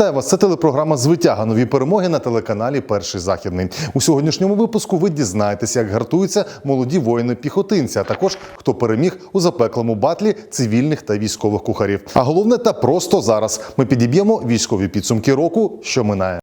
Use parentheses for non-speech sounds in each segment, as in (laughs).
Вітаю вас! Це телепрограма Звитяга. Нові перемоги на телеканалі Перший Західний. У сьогоднішньому випуску ви дізнаєтеся, як гартуються молоді воїни-піхотинці, а також хто переміг у запеклому батлі цивільних та військових кухарів. А головне та просто зараз ми підіб'ємо військові підсумки року, що минає.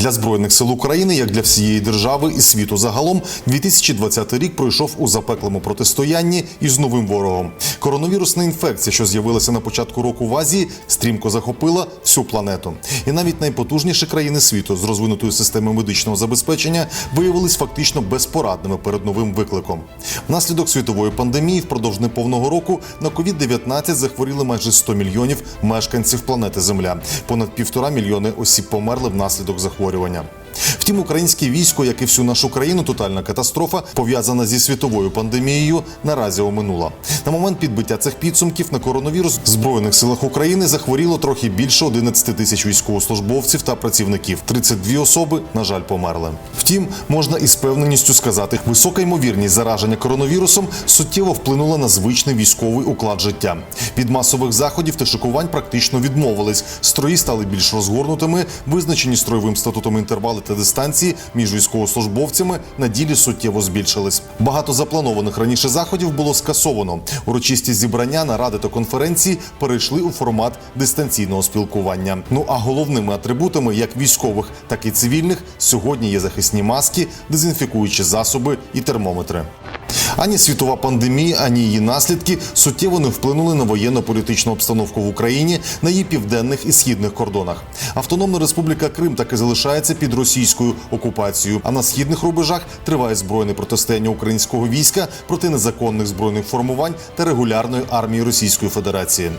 Для збройних сил України, як для всієї держави і світу загалом, 2020 рік пройшов у запеклому протистоянні із новим ворогом. Коронавірусна інфекція, що з'явилася на початку року в Азії, стрімко захопила всю планету. І навіть найпотужніші країни світу з розвинутою системою медичного забезпечення виявились фактично безпорадними перед новим викликом. Внаслідок світової пандемії впродовж неповного року на COVID-19 захворіли майже 100 мільйонів мешканців планети Земля. Понад півтора мільйони осіб померли внаслідок захворювання захворювання. Втім, українське військо, як і всю нашу країну, тотальна катастрофа, пов'язана зі світовою пандемією, наразі оминула. На момент підбиття цих підсумків на коронавірус в збройних силах України захворіло трохи більше 11 тисяч військовослужбовців та працівників. 32 особи, на жаль, померли. Втім, можна із певненістю сказати, висока ймовірність зараження коронавірусом суттєво вплинула на звичний військовий уклад життя. Від масових заходів та шикувань практично відмовились. Строї стали більш розгорнутими, визначені строєвим статутом інтервали та дистанції між військовослужбовцями на ділі суттєво збільшились. Багато запланованих раніше заходів було скасовано. Урочисті зібрання, наради та конференції перейшли у формат дистанційного спілкування. Ну а головними атрибутами як військових, так і цивільних сьогодні є захисні маски, дезінфікуючі засоби і термометри. Ані світова пандемія, ані її наслідки суттєво не вплинули на воєнно-політичну обстановку в Україні на її південних і східних кордонах. Автономна республіка Крим таки залишається під російською окупацією. А на східних рубежах триває збройне протистояння українського війська проти незаконних збройних формувань та регулярної армії Російської Федерації.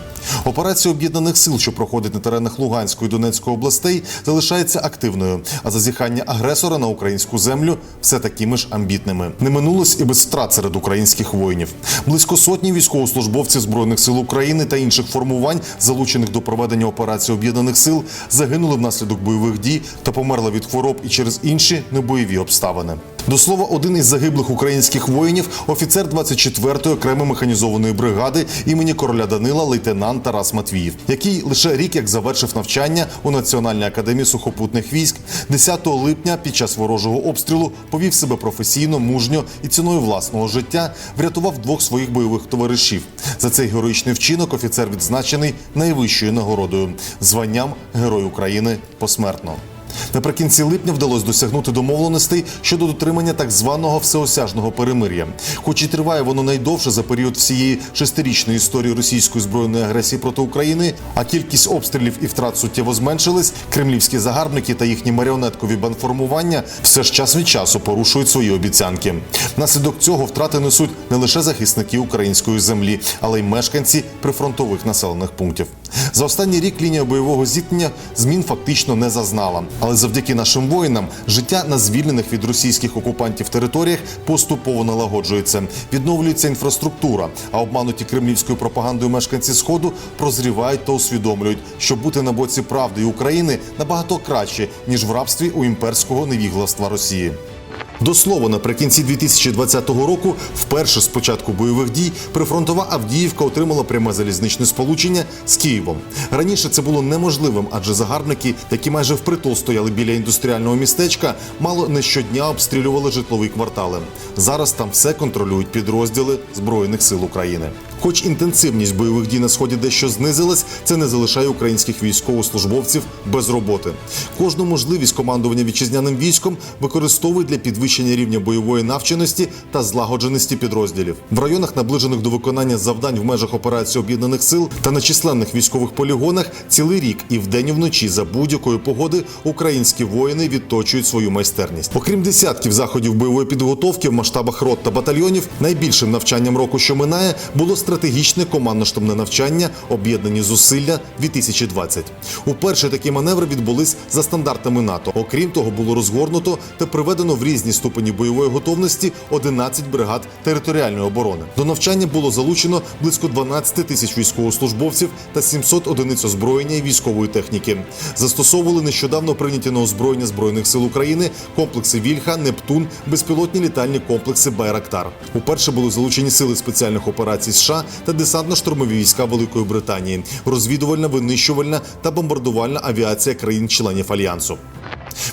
Операція об'єднаних сил, що проходить на теренах Луганської і Донецької областей, залишається активною. А зазіхання агресора на українську землю все такими ж амбітними. Не минулось і без втрат серед українських воїнів. Близько сотні військовослужбовців збройних сил України та інших формувань, залучених до проведення операції об'єднаних сил, загинули внаслідок бойових дій та померли від хвороб і через інші небойові обставини. До слова, один із загиблих українських воїнів, офіцер 24-ї окремої механізованої бригади імені короля Данила, лейтенант Тарас Матвіїв, який лише рік як завершив навчання у Національній академії сухопутних військ, 10 липня під час ворожого обстрілу повів себе професійно, мужньо і ціною власного життя врятував двох своїх бойових товаришів. За цей героїчний вчинок офіцер відзначений найвищою нагородою званням Герой України посмертно. Наприкінці липня вдалося досягнути домовленостей щодо дотримання так званого всеосяжного перемир'я. Хоч і триває воно найдовше за період всієї шестирічної історії російської збройної агресії проти України, а кількість обстрілів і втрат суттєво зменшились. Кремлівські загарбники та їхні маріонеткові банформування все ж час від часу порушують свої обіцянки. Внаслідок цього втрати несуть не лише захисники української землі, але й мешканці прифронтових населених пунктів. За останній рік лінія бойового зіткнення змін фактично не зазнала. Але завдяки нашим воїнам життя на звільнених від російських окупантів територіях поступово налагоджується, відновлюється інфраструктура. А обмануті кремлівською пропагандою мешканці сходу прозрівають та усвідомлюють, що бути на боці правди і України набагато краще ніж в рабстві у імперського невігластва Росії. До слова, наприкінці 2020 року, вперше з початку бойових дій, прифронтова Авдіївка отримала пряме залізничне сполучення з Києвом. Раніше це було неможливим, адже загарбники, які майже впритул стояли біля індустріального містечка, мало не щодня обстрілювали житлові квартали. Зараз там все контролюють підрозділи Збройних сил України. Хоч інтенсивність бойових дій на сході дещо знизилась, це не залишає українських військовослужбовців без роботи. Кожну можливість командування вітчизняним військом використовують для підвищення рівня бойової навченості та злагодженості підрозділів в районах, наближених до виконання завдань в межах операції об'єднаних сил та на численних військових полігонах, цілий рік і вдень і вночі за будь-якої погоди українські воїни відточують свою майстерність. Окрім десятків заходів бойової підготовки в масштабах рот та батальйонів, найбільшим навчанням року, що минає, було стратегічне стратегічне командно-штабне навчання Об'єднані зусилля 2020 Уперше такі маневри відбулись за стандартами НАТО. Окрім того, було розгорнуто та приведено в різні ступені бойової готовності 11 бригад територіальної оборони. До навчання було залучено близько 12 тисяч військовослужбовців та 700 одиниць озброєння і військової техніки. Застосовували нещодавно прийняті на озброєння збройних сил України комплекси Вільха, Нептун, безпілотні літальні комплекси Байрактар. Уперше були залучені сили спеціальних операцій США та десантно-штурмові війська Великої Британії, розвідувальна, винищувальна та бомбардувальна авіація країн-членів альянсу.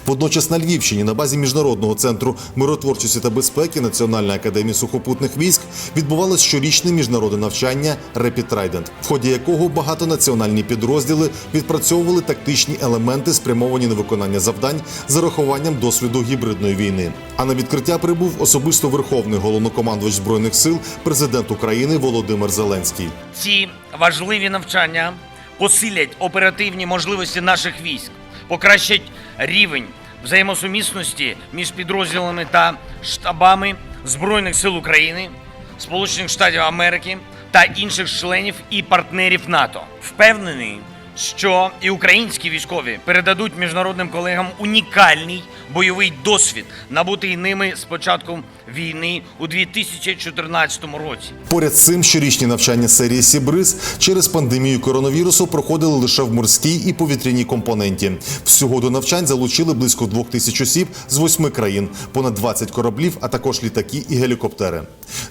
Водночас на Львівщині на базі міжнародного центру миротворчості та безпеки Національної академії сухопутних військ відбувалось щорічне міжнародне навчання Trident, в ході якого багатонаціональні підрозділи відпрацьовували тактичні елементи, спрямовані на виконання завдань з урахуванням досвіду гібридної війни. А на відкриття прибув особисто верховний головнокомандувач збройних сил, президент України Володимир Зеленський. Ці важливі навчання посилять оперативні можливості наших військ, покращать рівень взаємосумісності між підрозділами та штабами Збройних сил України, Сполучених Штатів Америки та інших членів і партнерів НАТО. Впевнений, що і українські військові передадуть міжнародним колегам унікальний бойовий досвід, набутий ними з початку війни у 2014 році. Поряд з цим щорічні навчання серії Сібриз через пандемію коронавірусу проходили лише в морській і повітряній компоненті. Всього до навчань залучили близько двох тисяч осіб з восьми країн, понад 20 кораблів, а також літаки і гелікоптери.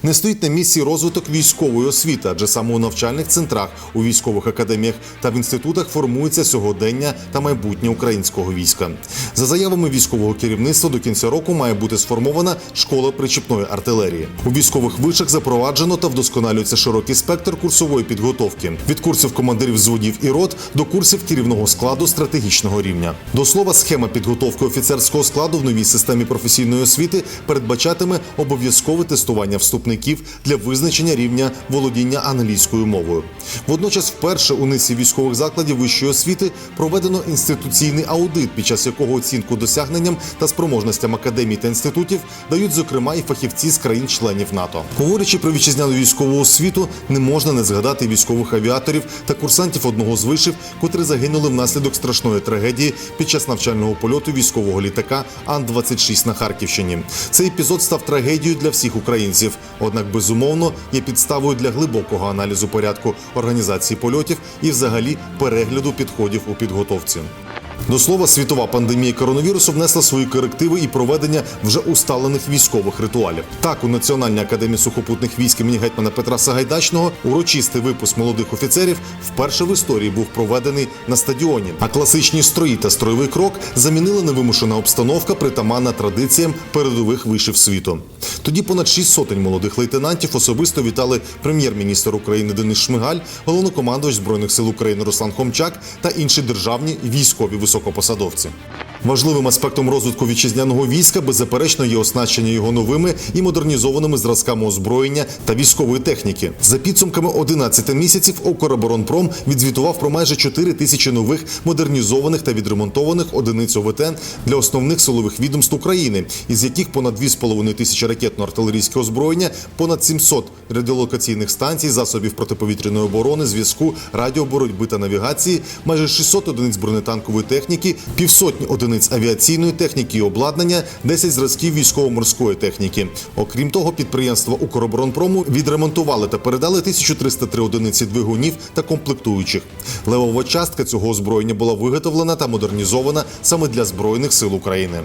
Не стоїть на місці розвиток військової освіти, адже саме у навчальних центрах, у військових академіях та в інститутах формується сьогодення та майбутнє українського війська. За заявами військового керівництва, до кінця року має бути сформована школа причіпної артилерії. У військових вишах запроваджено та вдосконалюється широкий спектр курсової підготовки від курсів командирів взводів і рот до курсів керівного складу стратегічного рівня. До слова, схема підготовки офіцерського складу в новій системі професійної освіти передбачатиме обов'язкове тестування вступників для визначення рівня володіння англійською мовою. Водночас, вперше у низці військових закладів вищої освіти проведено інституційний аудит, під час якого оцінку досягненням та спроможностям академій та інститутів дають зокрема і фахівці з країн-членів НАТО. Говорячи про вітчизняну військову освіту, не можна не згадати військових авіаторів та курсантів одного з вишів, котрі загинули внаслідок страшної трагедії під час навчального польоту військового літака Ан-26 на Харківщині. Цей епізод став трагедією для всіх українців. Однак, безумовно, є підставою для глибокого аналізу порядку організації польотів і, взагалі, перегляду підходів у підготовці. До слова, світова пандемія коронавірусу внесла свої корективи і проведення вже усталених військових ритуалів. Так, у Національній академії сухопутних військ імені гетьмана Петра Сагайдачного урочистий випуск молодих офіцерів вперше в історії був проведений на стадіоні. А класичні строї та строєвий крок замінила невимушена обстановка, притаманна традиціям передових вишів світу. Тоді понад шість сотень молодих лейтенантів особисто вітали прем'єр-міністр України Денис Шмигаль, головнокомандувач збройних сил України Руслан Хомчак та інші державні військові високопосадовці. Важливим аспектом розвитку вітчизняного війська беззаперечно є оснащення його новими і модернізованими зразками озброєння та військової техніки. За підсумками 11 місяців Укроборонпром відзвітував про майже 4 тисячі нових модернізованих та відремонтованих одиниць ОВТ для основних силових відомств України, із яких понад 2,5 тисячі ракетно-артилерійського озброєння, понад 700 радіолокаційних станцій, засобів протиповітряної оборони, зв'язку, радіоборотьби та навігації, майже 600 одиниць бронетанкової техніки, півсотні одиниць авіаційної техніки і обладнання, 10 зразків військово-морської техніки. Окрім того, підприємства Укроборонпрому відремонтували та передали 1303 одиниці двигунів та комплектуючих. Левова частка цього озброєння була виготовлена та модернізована саме для збройних сил України.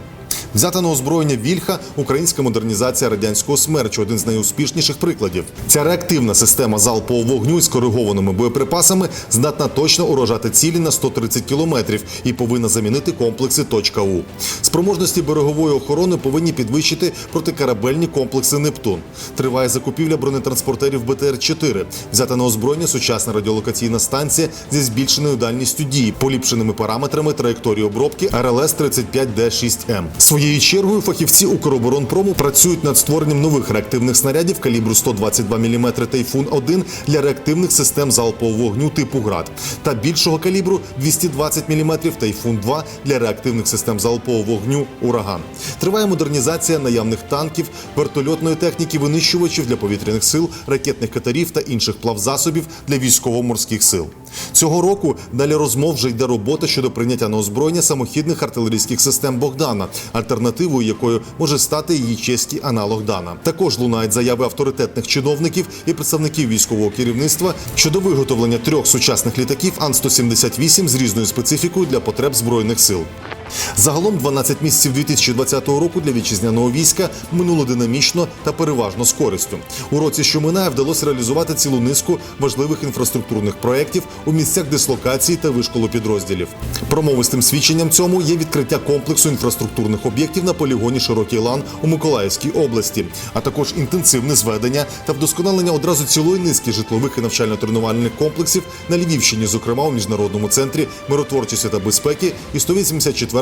Взята на озброєння Вільха українська модернізація радянського смерчу один з найуспішніших прикладів. Ця реактивна система залпового вогню з коригованими боєприпасами здатна точно уражати цілі на 130 кілометрів і повинна замінити комплекси «Точка У». Спроможності берегової охорони повинні підвищити протикорабельні комплекси Нептун. Триває закупівля бронетранспортерів БТР-4. Взята на озброєння сучасна радіолокаційна станція зі збільшеною дальністю дії, поліпшеними параметрами траєкторії обробки РЛС 35 д 6 м Своєю чергою фахівці Укроборонпрому працюють над створенням нових реактивних снарядів калібру 122 мм Тайфун-1 для реактивних систем залпового вогню типу ГРАД та більшого калібру 220 мм Тайфун-2 для реактивних систем залпового вогню Ураган. Триває модернізація наявних танків, вертольотної техніки, винищувачів для повітряних сил, ракетних катерів та інших плавзасобів для військово-морських сил. Цього року далі розмов вже йде робота щодо прийняття на озброєння самохідних артилерійських систем Богдана, альтернативою якою може стати її чеський аналог Дана. Також лунають заяви авторитетних чиновників і представників військового керівництва щодо виготовлення трьох сучасних літаків Ан-178 з різною специфікою для потреб збройних сил. Загалом 12 місяців 2020 року для вітчизняного війська минуло динамічно та переважно з користю. У році, що минає, вдалося реалізувати цілу низку важливих інфраструктурних проєктів у місцях дислокації та вишколу підрозділів. Промовистим свідченням цьому є відкриття комплексу інфраструктурних об'єктів на полігоні Широкий Лан у Миколаївській області, а також інтенсивне зведення та вдосконалення одразу цілої низки житлових і навчально-тренувальних комплексів на Львівщині, зокрема у міжнародному центрі миротворчості та безпеки і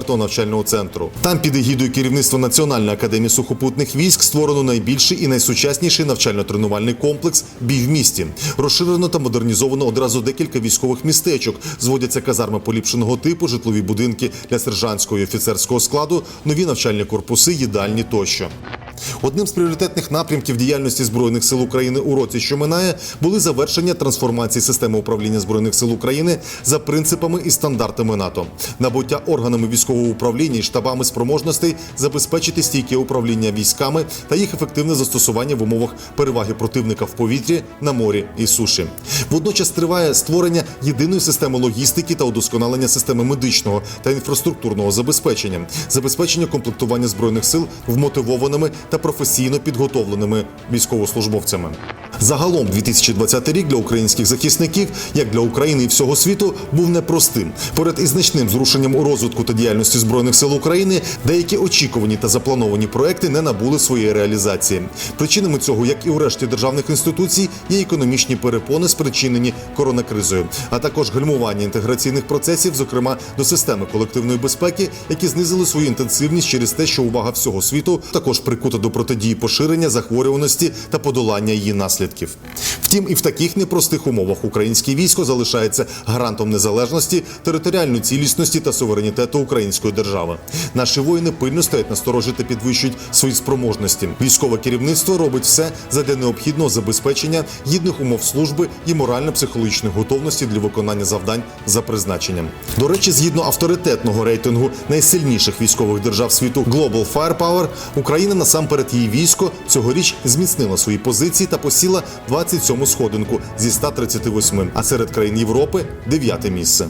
184-го навчального центру. Там під егідою керівництва Національної академії сухопутних військ створено найбільший і найсучасніший навчально-тренувальний комплекс бій в місті. Розширено та модернізовано одразу декілька військових містечок. Зводяться казарми поліпшеного типу, житлові будинки для сержантського і офіцерського складу, нові навчальні корпуси, їдальні тощо. Одним з пріоритетних напрямків діяльності збройних сил України у році, що минає, були завершення трансформації системи управління збройних сил України за принципами і стандартами НАТО, набуття органами військового управління і штабами спроможностей забезпечити стійке управління військами та їх ефективне застосування в умовах переваги противника в повітрі, на морі і суші. Водночас триває створення єдиної системи логістики та удосконалення системи медичного та інфраструктурного забезпечення, забезпечення комплектування збройних сил вмотивованими та професійно підготовленими військовослужбовцями. Загалом 2020 рік для українських захисників, як для України і всього світу, був непростим. Поряд із значним зрушенням у розвитку та діяльності збройних сил України, деякі очікувані та заплановані проекти не набули своєї реалізації. Причинами цього, як і у решті державних інституцій, є економічні перепони, спричинені коронакризою, а також гальмування інтеграційних процесів, зокрема до системи колективної безпеки, які знизили свою інтенсивність через те, що увага всього світу також прикута до протидії поширення захворюваності та подолання її наслідків. Втім, і в таких непростих умовах українське військо залишається гарантом незалежності, територіальної цілісності та суверенітету української держави. Наші воїни пильно стоять на сторожі та підвищують свої спроможності. Військове керівництво робить все задля необхідного забезпечення гідних умов служби і морально-психологічної готовності для виконання завдань за призначенням. До речі, згідно авторитетного рейтингу найсильніших військових держав світу Global Firepower, Україна насамперед її військо цьогоріч зміцнила свої позиції та посіла 27 сходинку зі 138, а серед країн Європи 9 місце.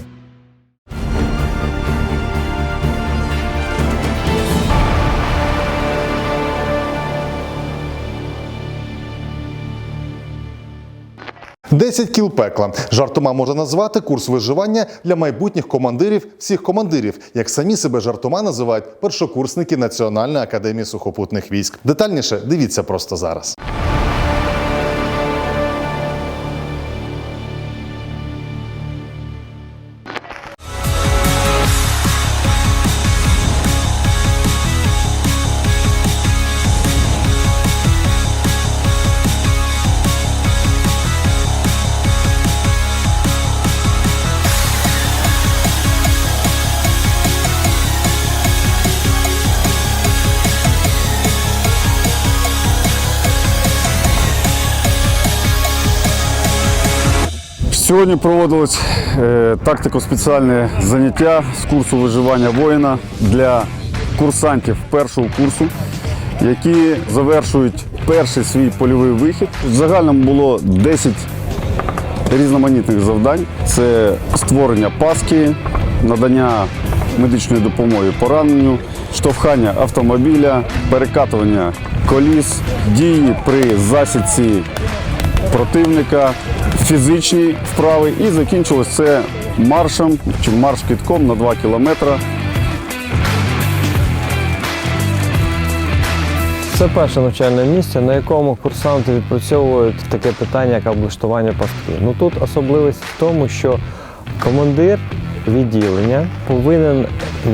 Десять кіл пекла. Жартома можна назвати курс виживання для майбутніх командирів всіх командирів, як самі себе жартома називають першокурсники Національної академії сухопутних військ. Детальніше дивіться просто зараз. Сьогодні проводилось е, тактико-спеціальне заняття з курсу виживання воїна для курсантів першого курсу, які завершують перший свій польовий вихід. В загальному було 10 різноманітних завдань: це створення паски, надання медичної допомоги пораненню, штовхання автомобіля, перекатування коліс, дії при засідці противника, фізичні вправи і закінчилось це маршем чи марш-кітком на 2 кілометри. Це перше навчальне місце, на якому курсанти відпрацьовують таке питання, як облаштування пастки. Ну тут особливість в тому, що командир відділення повинен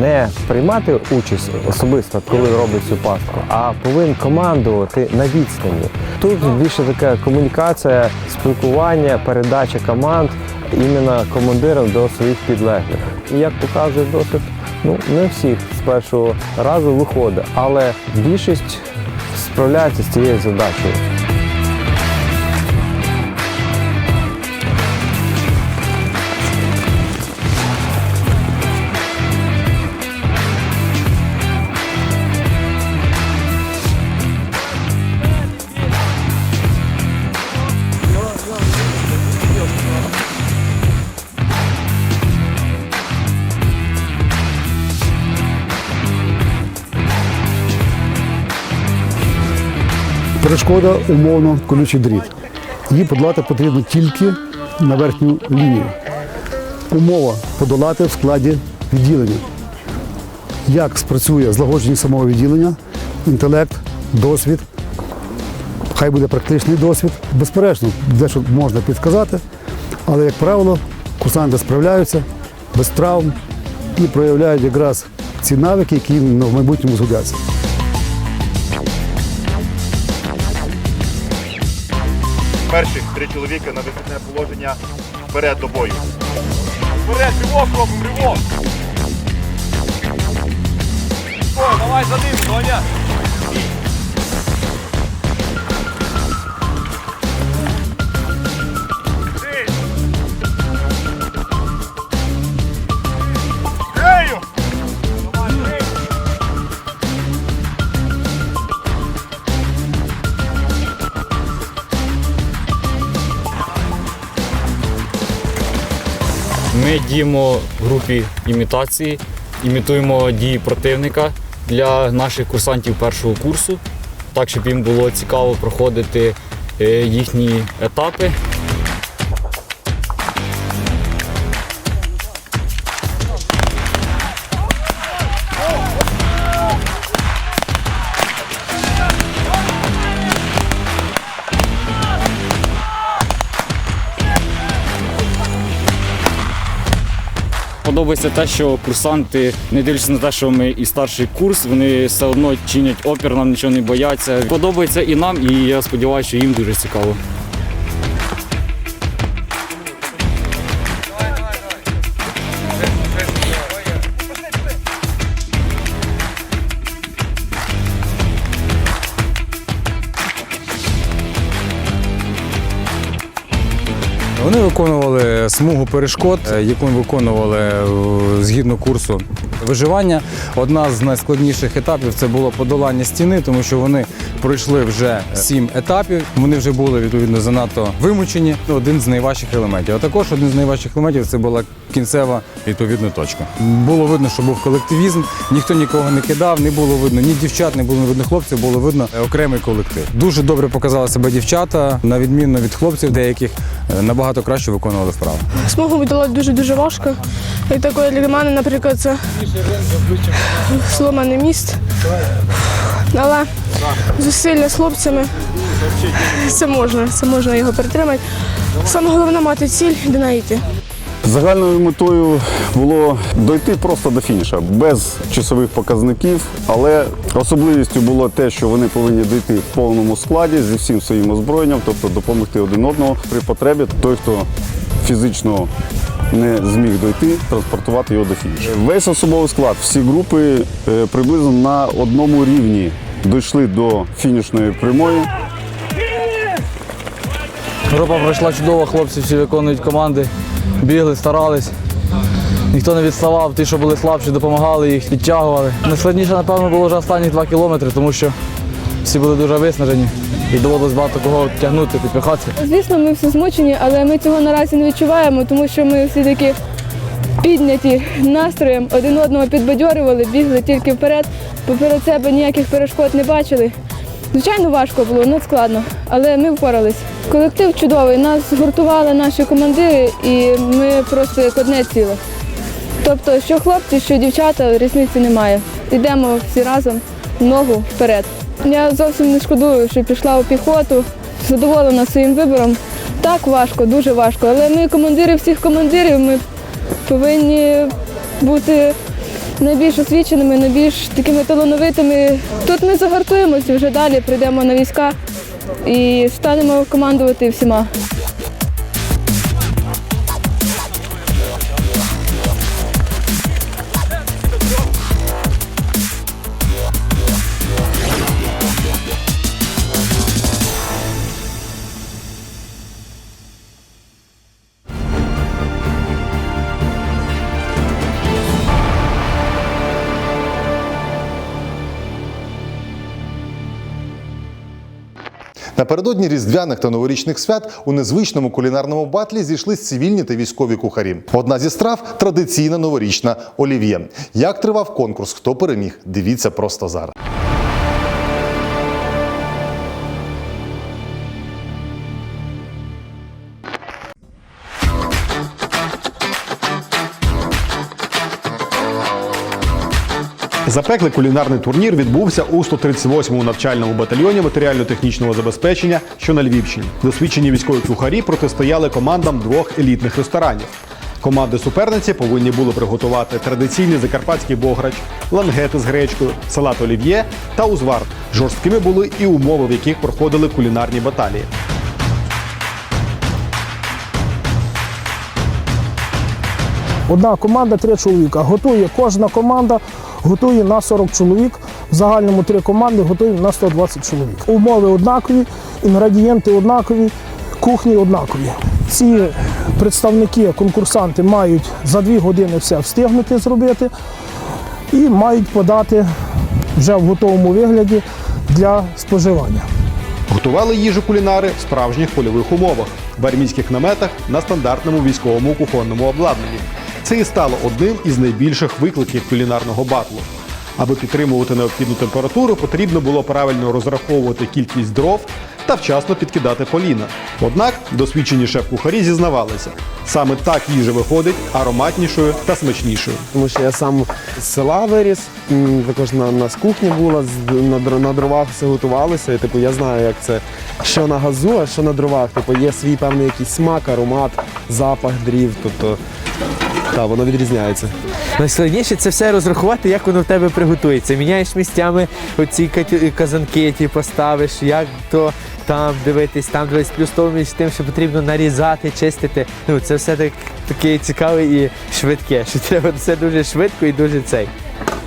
не приймати участь особисто, коли робить цю пастку, а повинен командувати на відстані. Тут більше така комунікація, спілкування, передача команд іменно командиром до своїх підлеглих. І як показує досвід, ну не всіх з першого разу виходить, але більшість справляється з цією задачею. Перешкода умовно колючий дріт. Її подолати потрібно тільки на верхню лінію. Умова подолати в складі відділення. Як спрацює злагодженість самого відділення, інтелект, досвід, хай буде практичний досвід. Безперечно, дещо можна підказати, але, як правило, курсанти справляються без травм і проявляють якраз ці навики, які в майбутньому згодяться. Перших три чоловіка на висотне положення вперед до бою. Вперед, ривок робимо, ривок! О, давай за ним, Доня! Ми діємо в групі імітації, імітуємо дії противника для наших курсантів першого курсу, так щоб їм було цікаво проходити е, їхні етапи. Подобається те, що курсанти, не дивлячись на те, що ми і старший курс, вони все одно чинять опір, нам нічого не бояться. Подобається і нам, і я сподіваюся, що їм дуже цікаво. Смугу перешкод, е, яку ми виконували е, згідно курсу виживання. Одна з найскладніших етапів це було подолання стіни, тому що вони пройшли вже сім етапів. Вони вже були відповідно занадто вимучені. Один з найважчих елементів. А також один з найважчих елементів це була кінцева відповідна точка. Було видно, що був колективізм, ніхто нікого не кидав, не було видно ні дівчат, не було видно хлопців, було видно е, окремий колектив. Дуже добре показали себе дівчата, на відміну від хлопців, деяких набагато краще виконували вправи. Смугу подолати дуже-дуже важко. І такою для мене, наприклад, це сломаний міст. Але зусилля з хлопцями це можна, це можна його перетримати. Саме головне мати ціль, де неї йти. Загальною метою було дойти просто до фініша, без часових показників, але особливістю було те, що вони повинні дойти в повному складі зі всім своїм озброєнням, тобто допомогти один одному при потребі. Той, хто фізично не зміг дойти, транспортувати його до фінішу. Весь особовий склад, всі групи е, приблизно на одному рівні дійшли до фінішної прямої. Група пройшла чудово, хлопці всі виконують команди, бігли, старались. Ніхто не відставав, ті, що були слабші, допомагали їх, підтягували. Найскладніше, напевно, було вже останні два кілометри, тому що всі були дуже виснажені і доводилось багато кого тягнути, підпихати. Звісно, ми всі змучені, але ми цього наразі не відчуваємо, тому що ми всі такі підняті настроєм, один одного підбадьорювали, бігли тільки вперед. Поперед себе ніяких перешкод не бачили. Звичайно, важко було, ну складно, але ми впорались. Колектив чудовий, нас згуртували наші командири, і ми просто як одне ціле. Тобто, що хлопці, що дівчата, різниці немає. Йдемо всі разом ногу вперед. Я зовсім не шкодую, що пішла у піхоту, задоволена своїм вибором. Так важко, дуже важко. Але ми командири всіх командирів, ми повинні бути найбільш освіченими, найбільш такими талановитими. Тут ми загартуємося вже далі, прийдемо на війська і станемо командувати всіма. Напередодні різдвяних та новорічних свят у незвичному кулінарному батлі зійшлись цивільні та військові кухарі. Одна зі страв традиційна новорічна олів'є. Як тривав конкурс, хто переміг? Дивіться просто зараз. Запеклий кулінарний турнір відбувся у 138-му навчальному батальйоні матеріально-технічного забезпечення, що на Львівщині. Досвідчені військові кухарі протистояли командам двох елітних ресторанів. Команди суперниці повинні були приготувати традиційний закарпатський бограч, лангети з гречкою, салат олів'є та узвар. Жорсткими були і умови, в яких проходили кулінарні баталії. Одна команда, три чоловіка. Готує кожна команда, готує на 40 чоловік. В загальному три команди готуємо на 120 чоловік. Умови однакові, інгредієнти однакові, кухні однакові. Ці представники, конкурсанти мають за дві години все встигнути зробити і мають подати вже в готовому вигляді для споживання. Готували їжу кулінари в справжніх польових умовах, в армійських наметах на стандартному військовому кухонному обладнанні. Це і стало одним із найбільших викликів кулінарного батлу. Аби підтримувати необхідну температуру, потрібно було правильно розраховувати кількість дров та вчасно підкидати поліна. Однак досвідчені шеф-кухарі зізнавалися, саме так їжа виходить ароматнішою та смачнішою. Тому що я сам з села виріс, також на нас кухня була, на, дровах все готувалося. І, типу, я знаю, як це, що на газу, а що на дровах. Типу, є свій певний якийсь смак, аромат, запах дрів. Тобто, та, воно відрізняється. Найскладніше це все розрахувати, як воно в тебе приготується. Міняєш місцями оці казанки, ті поставиш, як то там дивитись, там дивитись, плюс то між тим, що потрібно нарізати, чистити. Ну це все так таке цікаве і швидке. Що треба все дуже швидко і дуже цей.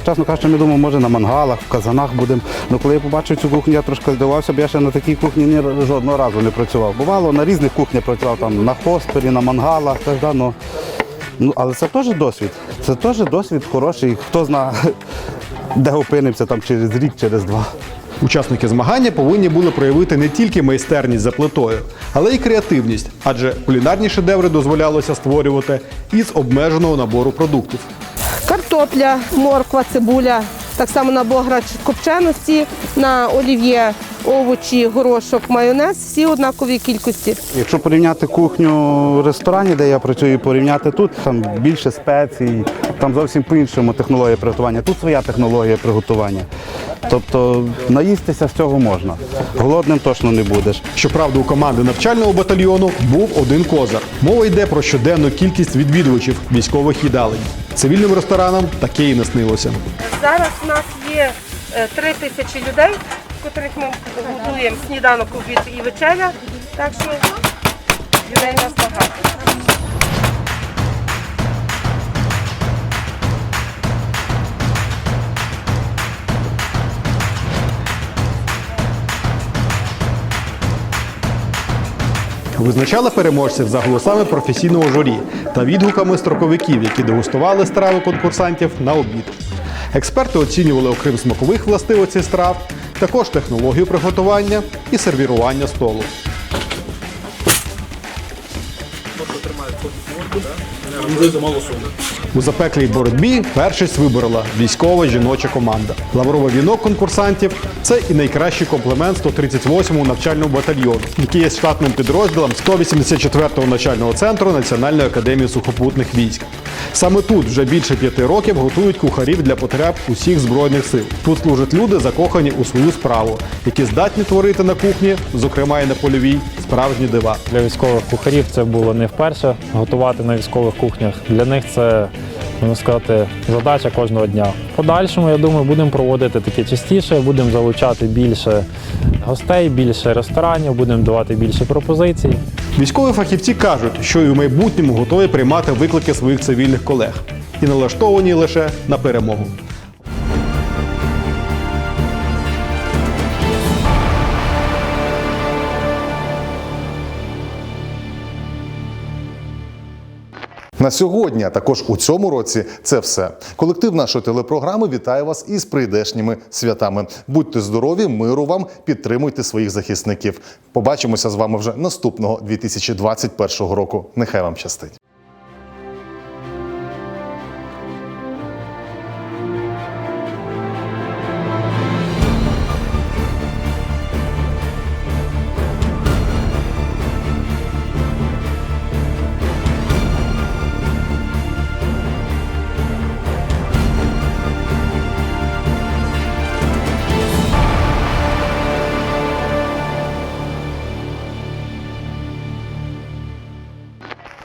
Чесно кажучи, ми думав, може на мангалах, в казанах будемо. Ну коли я побачив цю кухню, я трошки здивувався, бо я ще на такій кухні ні жодного разу не працював. Бувало, на різних кухнях працював там на хоспері, на мангалах, так далі. Ну, ну, але це теж досвід. Це теж досвід хороший. Хто знає, (laughs) де опинимося там через рік, через два. Учасники змагання повинні були проявити не тільки майстерність за плитою, але й креативність, адже кулінарні шедеври дозволялося створювати із обмеженого набору продуктів. Картопля, морква, цибуля, так само на бограч копченості, на олів'є, овочі, горошок, майонез, всі однакові кількості. Якщо порівняти кухню в ресторані, де я працюю, порівняти тут, там більше спецій, там зовсім по-іншому технологія приготування. Тут своя технологія приготування. Тобто наїстися з цього можна. Голодним точно не будеш. Щоправда, у команди навчального батальйону був один козир. Мова йде про щоденну кількість відвідувачів військових їдалень. Цивільним ресторанам таке і не снилося. Зараз у нас є е, три тисячі людей, котрих ми готуємо сніданок, обід і вечеря. Так що людей нас багато. Визначали переможців за голосами професійного журі та відгуками строковиків, які дегустували страви конкурсантів на обід. Експерти оцінювали, окрім смакових властивостей страв, також технологію приготування і сервірування столу. У запеклій боротьбі першість виборола військова жіноча команда. Лавровий вінок конкурсантів це і найкращий комплемент 138-му навчальному батальйону, який є штатним підрозділом 184-го навчального центру Національної академії сухопутних військ. Саме тут вже більше п'яти років готують кухарів для потреб усіх збройних сил. Тут служать люди, закохані у свою справу, які здатні творити на кухні, зокрема і на польовій, справжні дива. Для військових кухарів це було не вперше готувати на військових кухнях. Для них це можна сказати задача кожного дня. Подальшому, я думаю, будемо проводити таке частіше, будемо залучати більше гостей, більше ресторанів, будемо давати більше пропозицій. Військові фахівці кажуть, що і в майбутньому готові приймати виклики своїх цивільних колег і налаштовані лише на перемогу. На сьогодні, а також у цьому році, це все. Колектив нашої телепрограми вітає вас із прийдешніми святами. Будьте здорові, миру вам, підтримуйте своїх захисників. Побачимося з вами вже наступного 2021 року. Нехай вам щастить.